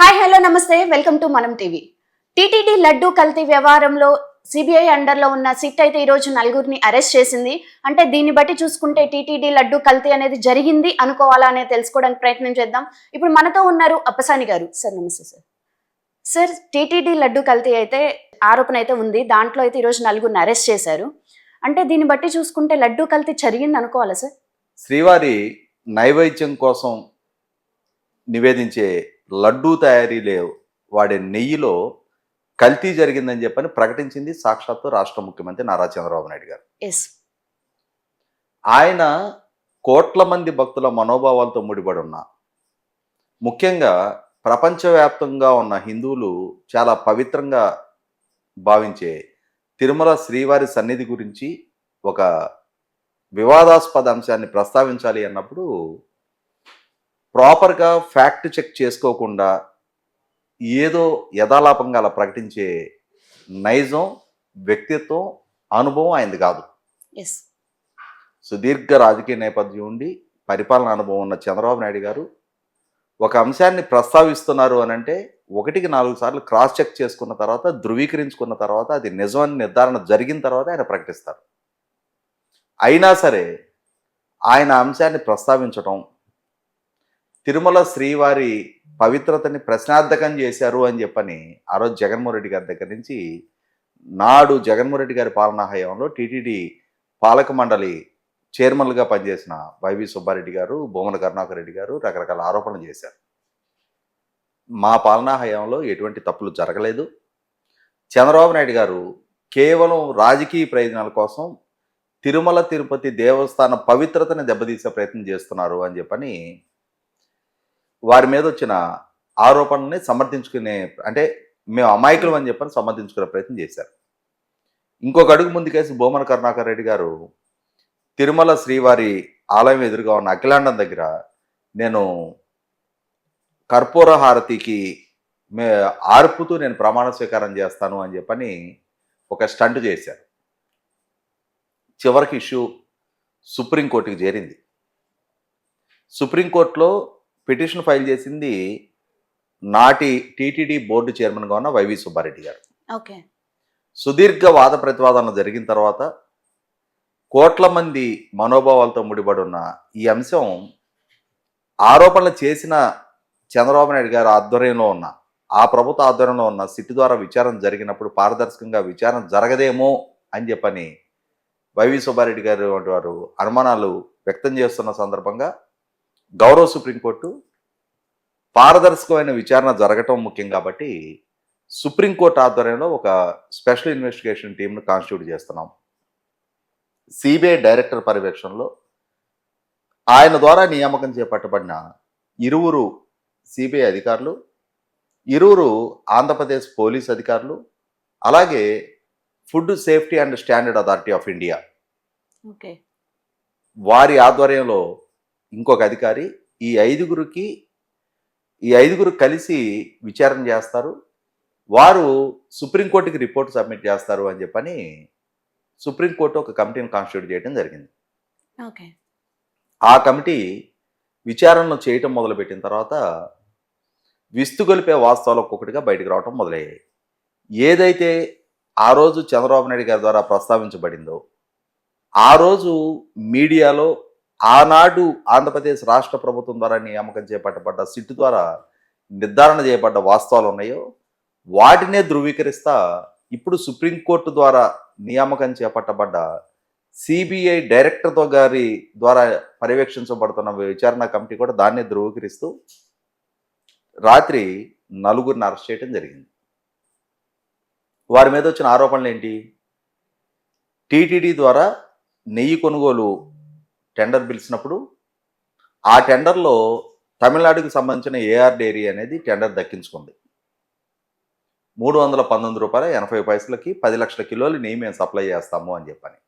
Hi hello నమస్తే. Welcome to Manam TV. TTD laddu కల్తీ వ్యవహారంలో సిబిఐ అండర్లో ఉన్న సిట్ అయితే ఈరోజు నలుగురిని అరెస్ట్ చేసింది. అంటే దీన్ని బట్టి చూసుకుంటే టీటీడీ లడ్డు కల్తీ అనేది జరిగింది అనుకోవాలా అనేది తెలుసుకోవడానికి ప్రయత్నం చేద్దాం. ఇప్పుడు మనతో ఉన్నారు అప్పసాని గారు. సార్ నమస్తే సార్. సార్ టీటీడీ లడ్డు కల్తీ అయితే ఆరోపణ అయితే ఉంది. దాంట్లో అయితే ఈరోజు నలుగురిని అరెస్ట్ చేశారు. అంటే దీన్ని బట్టి చూసుకుంటే లడ్డు కల్తీ జరిగింది అనుకోవాలా సార్? శ్రీవారి నైవేద్యం కోసం నివేదించే లడ్డూ తయారీలో వాడే నెయ్యిలో కల్తీ జరిగిందని చెప్పని ప్రకటించింది సాక్షాత్తు రాష్ట్ర ముఖ్యమంత్రి నారా చంద్రబాబు నాయుడు గారు. ఎస్ ఆయన కోట్ల మంది భక్తుల మనోభావాలతో ముడిపడి ఉన్న ముఖ్యంగా ప్రపంచవ్యాప్తంగా ఉన్న హిందువులు చాలా పవిత్రంగా భావించే తిరుమల శ్రీవారి సన్నిధి గురించి ఒక వివాదాస్పద అంశాన్ని ప్రస్తావించాలి అన్నప్పుడు ప్రాపర్గా ఫ్యాక్ట్ చెక్ చేసుకోకుండా ఏదో యథాలాపంగా అలా ప్రకటించే నైజం వ్యక్తిత్వం అనుభవం ఆయనది కాదు. సుదీర్ఘ రాజకీయ నేపథ్యం ఉండి పరిపాలన అనుభవం ఉన్న చంద్రబాబు నాయుడు గారు ఒక అంశాన్ని ప్రస్తావిస్తున్నారు అని అంటే ఒకటికి నాలుగు సార్లు క్రాస్ చెక్ చేసుకున్న తర్వాత ధృవీకరించుకున్న తర్వాత అది నిజమని నిర్ధారణ జరిగిన తర్వాత ఆయన ప్రకటిస్తారు. అయినా సరే ఆయన అంశాన్ని ప్రస్తావించటం తిరుమల శ్రీవారి పవిత్రతని ప్రశ్నార్థకం చేశారు అని చెప్పని ఆ రోజు జగన్మోహన్ రెడ్డి గారి దగ్గర నుంచి నాడు జగన్మోహన్ రెడ్డి గారి పాలనా హయాంలో టీటీడీ పాలక మండలి చైర్మన్లుగా పనిచేసిన వైవి సుబ్బారెడ్డి గారు బొమ్మల కరుణాకర్ రెడ్డి గారు రకరకాల ఆరోపణలు చేశారు. మా పాలనా హయాంలో ఎటువంటి తప్పులు జరగలేదు. చంద్రబాబు నాయుడు గారు కేవలం రాజకీయ ప్రయోజనాల కోసం తిరుమల తిరుపతి దేవస్థాన పవిత్రతని దెబ్బతీసే ప్రయత్నం చేస్తున్నారు అని చెప్పని వారి మీద వచ్చిన ఆరోపణల్ని సమర్థించుకునే అంటే మేము అమాయకులం అని చెప్పని సమర్థించుకునే ప్రయత్నం చేశారు. ఇంకొక అడుగు ముందుకేసి భూమన కరుణాకర్ రెడ్డి గారు తిరుమల శ్రీవారి ఆలయం ఎదురుగా ఉన్న అఖిలాండం దగ్గర నేను కర్పూర హారతికి మే ఆర్పుతూ నేను ప్రమాణ స్వీకారం చేస్తాను అని చెప్పని ఒక స్టంట్ చేశారు. చివరికి ఇష్యూ సుప్రీంకోర్టుకి చేరింది. సుప్రీంకోర్టులో పిటిషన్ ఫైల్ చేసింది నాటి టీటీడీ బోర్డు చైర్మన్గా ఉన్న వైవి సుబ్బారెడ్డి గారు. ఓకే. సుదీర్ఘ వాద ప్రతివాదనలు జరిగిన తర్వాత కోట్ల మంది మనోభావాలతో ముడిపడి ఉన్న ఈ అంశం ఆరోపణలు చేసిన చంద్రబాబు నాయుడు గారి ఆధ్వర్యంలో ఉన్న ఆ ప్రభుత్వ ఆధ్వర్యంలో ఉన్న సిట్టు ద్వారా విచారణ జరిగినప్పుడు పారదర్శకంగా విచారణ జరగదేమో అని చెప్పని వైవి సుబ్బారెడ్డి గారు వంటి వారు అనుమానాలు వ్యక్తం చేస్తున్న సందర్భంగా గౌరవ సుప్రీంకోర్టు పారదర్శకమైన విచారణ జరగటం ముఖ్యం కాబట్టి సుప్రీంకోర్టు ఆధ్వర్యంలో ఒక స్పెషల్ ఇన్వెస్టిగేషన్ టీంను కాన్స్టిట్యూట్ చేస్తున్నాం. సిబిఐ డైరెక్టర్ పర్యవేక్షణలో ఆయన ద్వారా నియామకం చేపట్టబడిన ఇరువురు సిబిఐ అధికారులు ఇరువురు ఆంధ్రప్రదేశ్ పోలీస్ అధికారులు అలాగే food safety and standard authority of India okay. వారి ఆధ్వర్యంలో ఇంకొక అధికారి ఈ ఐదుగురికి ఈ ఐదుగురు కలిసి విచారణ చేస్తారు. వారు సుప్రీంకోర్టుకి రిపోర్ట్ సబ్మిట్ చేస్తారు అని చెప్పని సుప్రీంకోర్టు ఒక కమిటీని కాన్స్టిట్యూట్ చేయడం జరిగింది. ఓకే. ఆ కమిటీ విచారణను చేయటం మొదలుపెట్టిన తర్వాత విస్తుగొలిపే వాస్తవాలు ఒక్కొక్కటిగా బయటకు రావటం మొదలయ్యాయి. ఏదైతే ఆ రోజు చంద్రబాబు నాయుడు గారి ద్వారా ప్రస్తావించబడిందో ఆ రోజు మీడియాలో ఆనాడు ఆంధ్రప్రదేశ్ రాష్ట్ర ప్రభుత్వం ద్వారా నియామకం చేపట్టబడ్డ సిట్ ద్వారా నిర్ధారణ చేయబడ్డ వాస్తవాలు ఉన్నాయో వాటినే ధృవీకరిస్తా ఇప్పుడు సుప్రీంకోర్టు ద్వారా నియామకం చేపట్టబడ్డ సిబిఐ డైరెక్టర్తో గారి ద్వారా పర్యవేక్షించబడుతున్న విచారణ కమిటీ కూడా దాన్నే ధృవీకరిస్తూ రాత్రి నలుగురిని అరెస్ట్ చేయడం జరిగింది. వారి మీద వచ్చిన ఆరోపణలు ఏంటి టీటీడీ ద్వారా నెయ్యి కొనుగోలు టెండర్ పిలిచినప్పుడు ఆ టెండర్లో తమిళనాడుకి సంబంధించిన ఏఆర్ డైరీ అనేది టెండర్ దక్కించుకుంది. మూడు వందల పంతొమ్మిది రూపాయల ఎనభై పైసలకి పది లక్షల కిలోలు నెయ్యి మేము సప్లై చేస్తాము అని చెప్పని.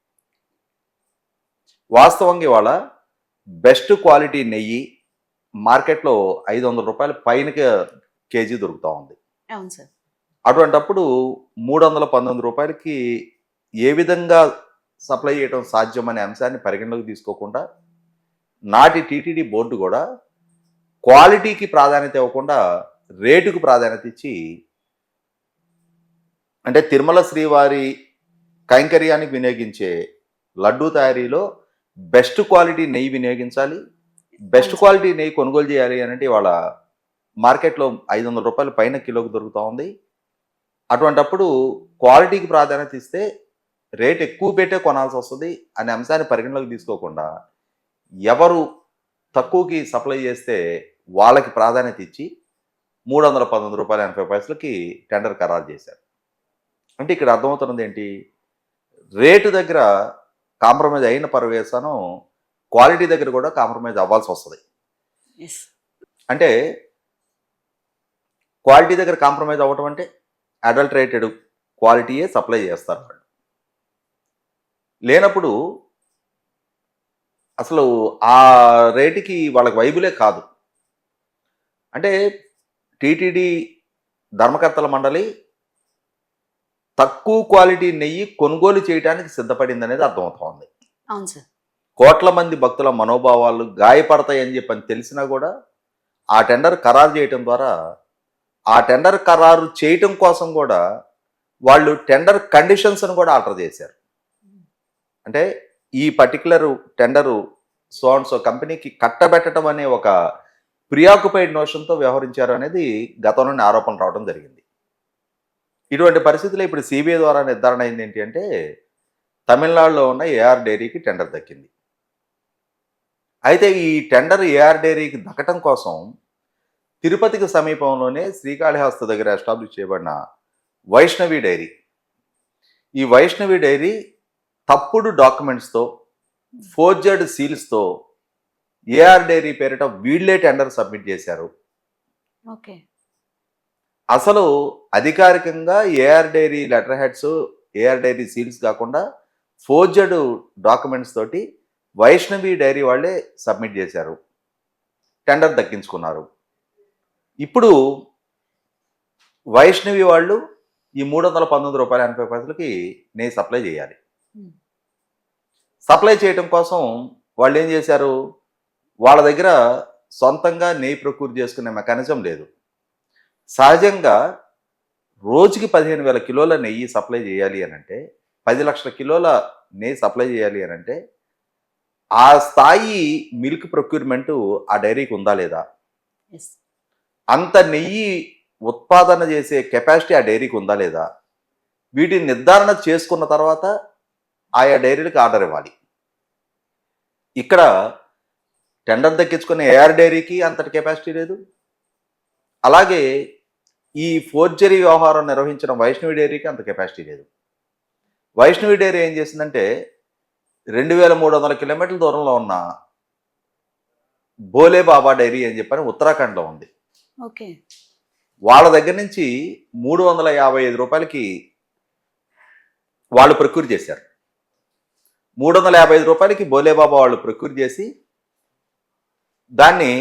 వాస్తవంగా ఇవాళ బెస్ట్ క్వాలిటీ నెయ్యి మార్కెట్లో ఐదు వందల రూపాయల పైన కేజీ దొరుకుతూ ఉంది. అవును సార్. అటువంటప్పుడు మూడు వందల పంతొమ్మిది రూపాయలకి ఏ విధంగా సప్లై చేయడం సాధ్యం అనే అంశాన్ని పరిగణలోకి తీసుకోకుండా నాటి టీటీడీ బోర్డు కూడా క్వాలిటీకి ప్రాధాన్యత ఇవ్వకుండా రేటుకు ప్రాధాన్యత ఇచ్చి అంటే తిరుమల శ్రీవారి కైంకర్యానికి వినియోగించే లడ్డూ తయారీలో బెస్ట్ క్వాలిటీ నెయ్యి వినియోగించాలి బెస్ట్ క్వాలిటీ నెయ్యి కొనుగోలు చేయాలి అని అంటే ఇవాళ మార్కెట్లో ఐదు వందల రూపాయల పైన కిలోకి దొరుకుతూ ఉంది. అటువంటప్పుడు క్వాలిటీకి ప్రాధాన్యత ఇస్తే రేట్ ఎక్కువ పెట్టే కొనాల్సి వస్తుంది అనే అంశాన్ని పరిగణలోకి తీసుకోకుండా ఎవరు తక్కువకి సప్లై చేస్తే వాళ్ళకి ప్రాధాన్యత ఇచ్చి మూడు వందల పంతొమ్మిది రూపాయల ఎనభై పైసలకి టెండర్ ఖరారు చేశారు. అంటే ఇక్కడ అర్థమవుతున్నది ఏంటి? రేటు దగ్గర కాంప్రమైజ్ అయిన పరవేశానం క్వాలిటీ దగ్గర కూడా కాంప్రమైజ్ అవ్వాల్సి వస్తుంది. అంటే క్వాలిటీ దగ్గర కాంప్రమైజ్ అవ్వటం అంటే అడల్టరేటెడ్ క్వాలిటీయే సప్లై చేస్తారు లేనప్పుడు అసలు ఆ రేటుకి వాళ్ళకి వైబులే కాదు. అంటే టీటీడీ ధర్మకర్తల మండలి తక్కువ క్వాలిటీ నెయ్యి కొనుగోలు చేయడానికి సిద్ధపడింది అనేది అర్థమవుతోంది అవును సార్. కోట్ల మంది భక్తుల మనోభావాలు గాయపడతాయని చెప్పని తెలిసినా కూడా ఆ టెండర్ ఖరారు చేయటం ద్వారా ఆ టెండర్ ఖరారు చేయటం కోసం కూడా వాళ్ళు టెండర్ కండిషన్స్ను కూడా ఆల్టర్ చేశారు. అంటే ఈ particular tender so and so కంపెనీకి కట్టబెట్టడం అనే ఒక ప్రియాకుపైడ్ నోషన్తో వ్యవహరించారు అనేది గతంలోనే ఆరోపణ రావడం జరిగింది. ఇటువంటి పరిస్థితుల్లో ఇప్పుడు సిబిఐ ద్వారా నిర్ధారణ అయింది ఏంటి అంటే తమిళనాడులో ఉన్న ఏఆర్ డైరీకి టెండర్ దక్కింది. అయితే ఈ టెండర్ ఏఆర్ డైరీకి దక్కటం కోసం తిరుపతికి సమీపంలోనే శ్రీకాళహస్తి దగ్గర ఎస్టాబ్లిష్ చేయబడిన వైష్ణవి డైరీ. ఈ వైష్ణవి డైరీ తప్పుడు డాక్యుమెంట్స్తో ఫోర్జర్డ్ సీల్స్తో ఏఆర్ డైరీ పేరిట వీళ్ళే టెండర్ సబ్మిట్ చేశారు. ఓకే. అసలు అధికారికంగా AR dairy letter heads AR dairy seals కాకుండా ఫోర్జర్డ్ డాక్యుమెంట్స్ తోటి వైష్ణవి డైరీ వాళ్ళే సబ్మిట్ చేశారు. టెండర్ దక్కించుకున్నారు. ఇప్పుడు వైష్ణవి వాళ్ళు ఈ మూడు వందల పంతొమ్మిది రూపాయల ఎనభై పైసలకి నేను సప్లై చేయాలి. సప్లై చేయటం కోసం వాళ్ళు ఏం చేశారు? వాళ్ళ దగ్గర సొంతంగా నెయ్యి ప్రొక్యూర్ చేసుకునే మెకానిజం లేదు. సహజంగా రోజుకి పదిహేను వేల కిలోల నెయ్యి సప్లై చేయాలి అని అంటే పది లక్షల కిలోల నెయ్యి సప్లై చేయాలి అని అంటే ఆ స్థాయి మిల్క్ ప్రొక్యూర్మెంట్ ఆ డైరీకి ఉందా లేదా? అంత నెయ్యి ఉత్పాదన చేసే కెపాసిటీ ఆ డైరీకి ఉందా లేదా? వీటిని నిర్ధారణ చేసుకున్న తర్వాత ఆయా డైరీలకు ఆర్డర్ ఇవ్వాలి ఇక్కడ టెండర్ దక్కించుకునే ఏఆర్ డైరీకి అంతటి కెపాసిటీ లేదు. అలాగే ఈ ఫోర్జరీ వ్యవహారం నిర్వహించిన వైష్ణవి డైరీకి అంత కెపాసిటీ లేదు. వైష్ణవి డైరీ ఏం చేసిందంటే రెండు వేల మూడు వందల కిలోమీటర్ల దూరంలో ఉన్న బోలే బాబా డైరీ అని చెప్పని ఉత్తరాఖండ్లో ఉంది. ఓకే. వాళ్ళ దగ్గర నుంచి మూడు వందల యాభై ఐదు రూపాయలకి వాళ్ళు ప్రొక్యూర్ చేశారు. మూడు వందల యాభై ఐదు రూపాయలకి బోలేబాబా వాళ్ళు ప్రొక్యూర్ చేసి దాన్ని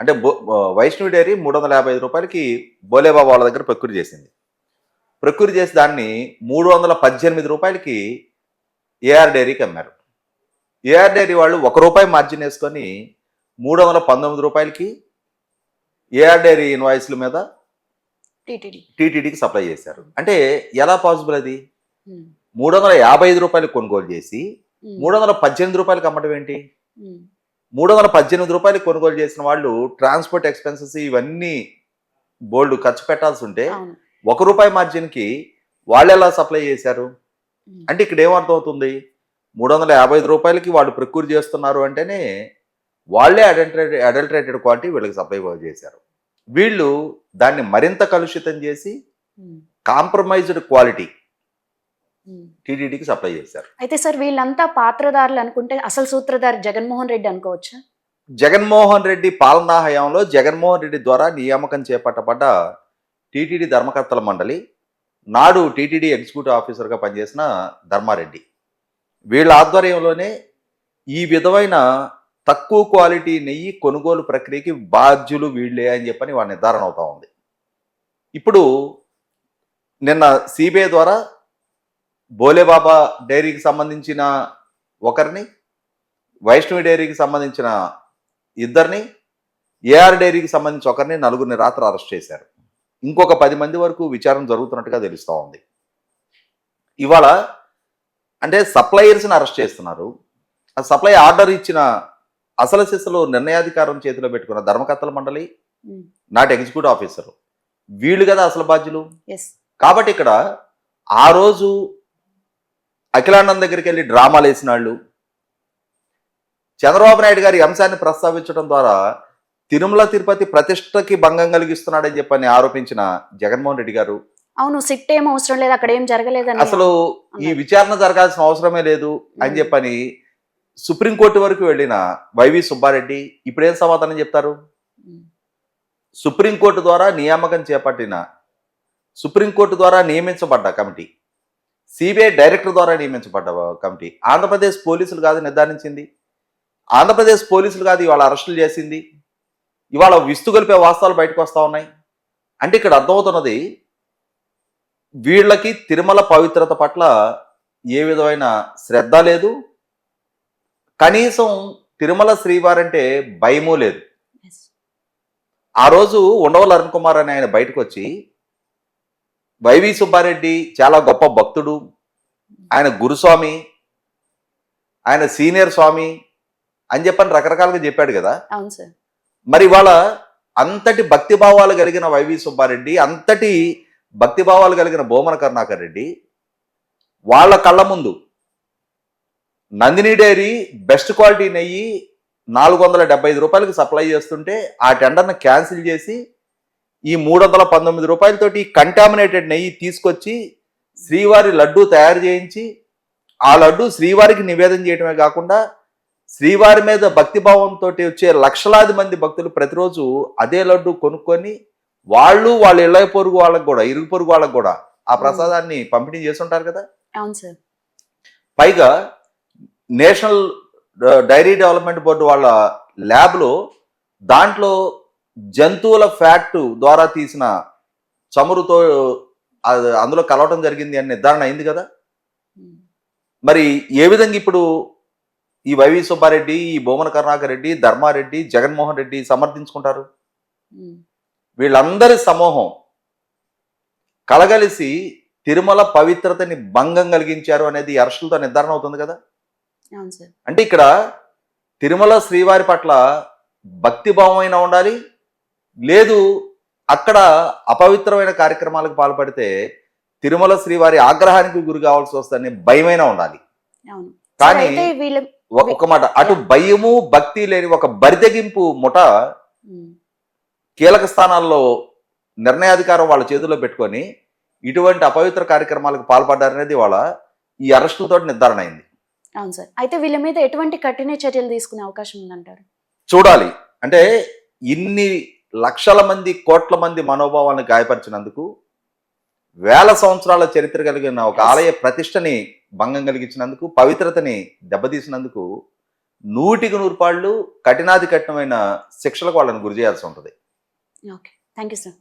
అంటే బో వైష్ణవి డైరీ మూడు వందల యాభై ఐదు రూపాయలకి బోలేబాబా వాళ్ళ దగ్గర ప్రొక్యూర్ చేసింది. ప్రొక్యూర్ చేసి దాన్ని మూడు వందల పద్దెనిమిది రూపాయలకి ఏఆర్ డైరీకి అమ్మారు. ఏఆర్ డైరీ వాళ్ళు ఒక రూపాయి మార్జిన్ వేసుకొని మూడు వందల పంతొమ్మిది రూపాయలకి ఏఆర్ డైరీ ఇన్వాయిస్ల మీద టీటీడీ. టీటీడీకి సప్లై చేశారు. అంటే ఎలా పాసిబుల్ అది? మూడు వందల యాభై ఐదు రూపాయలు కొనుగోలు చేసి మూడు వందల పద్దెనిమిది రూపాయలకి అమ్మటం ఏంటి? మూడు వందల పద్దెనిమిది రూపాయలు కొనుగోలు చేసిన వాళ్ళు ట్రాన్స్పోర్ట్ ఎక్స్పెన్సెస్ ఇవన్నీ బోల్డ్ ఖర్చు పెట్టాల్సి ఉంటే ఒక రూపాయి మార్జిన్కి వాళ్ళు ఎలా సప్లై చేశారు. అంటే ఇక్కడ ఏమర్థం అవుతుంది మూడు వందల యాభై ఐదు రూపాయలకి వాళ్ళు ప్రొక్యూర్ చేస్తున్నారు అంటేనే వాళ్ళే అడల్టరేటెడ్ అడల్టరేటెడ్ క్వాలిటీ వీళ్ళకి సప్లై చేశారు. వీళ్ళు దాన్ని మరింత కలుషితం చేసి. కాంప్రమైజ్డ్ క్వాలిటీ ఉమ్. టీటీడీకి సప్లై చేశారు. అయితే సార్ వీళ్ళంతా పాత్రదారులు అనుకుంటే అసలు సూత్రధారి జగన్మోహన్ రెడ్డి అనుకోవచ్చా? జగన్మోహన్ రెడ్డి పాలనా హయాంలో జగన్మోహన్ రెడ్డి ద్వారా నియామకం చేపట్టబడ్డ టీటీడీ ధర్మకర్తల మండలి నాడు టీటీడీ ఎగ్జిక్యూటివ్ ఆఫీసర్గా పనిచేసిన ధర్మారెడ్డి. వీళ్ళ ఆధ్వర్యంలోనే ఈ విధమైన తక్కువ క్వాలిటీ నెయ్యి కొనుగోలు ప్రక్రియకి బాధ్యులు వీళ్ళే అని చెప్పని వాళ్ళ నిర్ధారణ అవుతా ఉంది. ఇప్పుడు నిన్న సిబిఐ ద్వారా బోలేబాబా డైరీకి సంబంధించిన ఒకరిని వైష్ణవి డైరీకి సంబంధించిన ఇద్దరిని ఏఆర్ డైరీకి సంబంధించి ఒకరిని నలుగురిని రాత్రి అరెస్ట్ చేశారు. ఇంకొక పది మంది వరకు విచారణ జరుగుతున్నట్టుగా తెలుస్తూ ఉంది. ఇవాళ అంటే సప్లయర్స్ని అరెస్ట్ చేస్తున్నారు. ఆ సప్లై ఆర్డర్ ఇచ్చిన అసలు సిసలు నిర్ణయాధికారం చేతిలో పెట్టుకున్న ధర్మకర్తల మండలి నాట్ ఎగ్జిక్యూటివ్ ఆఫీసర్. వీళ్ళు కదా అసలు బాధ్యులు? కాబట్టి ఇక్కడ ఆ రోజు అఖిలాండం దగ్గరికి వెళ్ళి డ్రామాలు వేసిన వాళ్ళు. చంద్రబాబు నాయుడు గారి అంశాన్ని ప్రస్తావించడం ద్వారా తిరుమల తిరుపతి ప్రతిష్టకి భంగం కలిగిస్తున్నాడని చెప్పని ఆరోపించిన జగన్మోహన్ రెడ్డి గారు. అవును సిట్ ఏం అవసరం లేదు అక్కడ ఏం జరగలేదని అసలు ఈ విచారణ జరగాల్సిన అవసరమే లేదు అని. చెప్పని సుప్రీంకోర్టు వరకు వెళ్ళిన వైవి సుబ్బారెడ్డి ఇప్పుడేం సమాధానం చెప్తారు. సుప్రీంకోర్టు ద్వారా నియామకం చేపట్టిన సుప్రీంకోర్టు ద్వారా నియమించబడ్డ కమిటీ. సిబిఐ డైరెక్టర్ ద్వారా నియమించబడ్డ కమిటీ. ఆంధ్రప్రదేశ్ పోలీసులు కాదు నిర్ధారించింది. ఆంధ్రప్రదేశ్ పోలీసులు కాదు ఇవాళ అరెస్టులు చేసింది. ఇవాళ విస్తు కలిపే వాస్తవాలు బయటకు వస్తూ ఉన్నాయి. అంటే ఇక్కడ అర్థమవుతున్నది వీళ్ళకి తిరుమల పవిత్రత పట్ల ఏ విధమైన శ్రద్ధ లేదు. కనీసం తిరుమల శ్రీవారంటే భయమూ లేదు. ఆ రోజు ఉండవల్లి అరుణ్ కుమార్ అని ఆయన బయటకు వచ్చి వైవి సుబ్బారెడ్డి చాలా గొప్ప భక్తుడు. ఆయన గురుస్వామి ఆయన సీనియర్ స్వామి అని చెప్పని రకరకాలుగా చెప్పాడు కదా. మరి ఇవాళ అంతటి భక్తి భావాలు కలిగిన వైవి సుబ్బారెడ్డి అంతటి భక్తి భావాలు కలిగిన బోమన కరుణాకర్ రెడ్డి వాళ్ళ కళ్ళ ముందు నందిని డైరీ బెస్ట్ క్వాలిటీ నెయ్యి నాలుగు వందల డెబ్బై ఐదు రూపాయలకి సప్లై చేస్తుంటే ఆ టెండర్ను క్యాన్సిల్ చేసి ఈ మూడు వందల పంతొమ్మిది రూపాయలతోటి కంటామినేటెడ్ నెయ్యి తీసుకొచ్చి శ్రీవారి లడ్డు తయారు చేయించి ఆ లడ్డు శ్రీవారికి నివేదన చేయడమే కాకుండా శ్రీవారి మీద భక్తిభావంతో వచ్చే లక్షలాది మంది భక్తులు ప్రతిరోజు అదే లడ్డు కొనుక్కొని వాళ్ళు వాళ్ళ ఇళ్ళ పొరుగు వాళ్ళకు కూడా ఇరుగు పొరుగు వాళ్ళకు కూడా ఆ ప్రసాదాన్ని పంపిణీ చేస్తుంటారు కదా? అవును సార్. పైగా నేషనల్ డైరీ డెవలప్మెంట్ బోర్డు వాళ్ళ ల్యాబ్లో దాంట్లో జంతువుల ఫ్యాక్ట్ ద్వారా తీసిన చమురుతో అది అందులో కలవటం జరిగింది అని నిర్ధారణ అయింది కదా. మరి ఏ విధంగా ఇప్పుడు ఈ వైవి సుబ్బారెడ్డి ఈ బొమ్మన కరుణాకర్ రెడ్డి ధర్మారెడ్డి జగన్మోహన్ రెడ్డి సమర్థించుకుంటారు. వీళ్ళందరి సమూహం కలగలిసి తిరుమల పవిత్రతని భంగం కలిగించారు అనేది అరెస్టులతో నిర్ధారణ అవుతుంది కదా అంటే ఇక్కడ తిరుమల శ్రీవారి పట్ల భక్తిభావమైన ఉండాలి లేదు అక్కడ అపవిత్రమైన కార్యక్రమాలకు పాల్పడితే తిరుమల శ్రీవారి ఆగ్రహానికి గురి కావాల్సి వస్తుందని భయమైనా ఉండాలి. కానీ ఒక- మాట అటు భయము భక్తి లేని ఒక బరితెగింపు ముఠ. కీలక స్థానాల్లో నిర్ణయాధికారం వాళ్ళ చేతిలో పెట్టుకొని ఇటువంటి అపవిత్ర కార్యక్రమాలకు పాల్పడ్డారనేది వాళ్ళ ఈ అరెస్టులతో నిర్ధారణ అయింది. అవును సార్. అయితే వీళ్ళ మీద ఎటువంటి కఠిన చర్యలు తీసుకునే అవకాశం ఉందంటారు? చూడాలి. అంటే ఇన్ని లక్షల మంది కోట్ల మంది మనోభావాలను గాయపరిచినందుకు వేల సంవత్సరాల చరిత్ర కలిగిన ఒక ఆలయ ప్రతిష్టని భంగం కలిగించినందుకు పవిత్రతని దెబ్బతీసినందుకు నూటికి నూరు పాళ్ళు కఠినాది కఠినమైన శిక్షలకు వాళ్ళని గురి చేయాల్సి ఉంటుంది. Okay thank you sir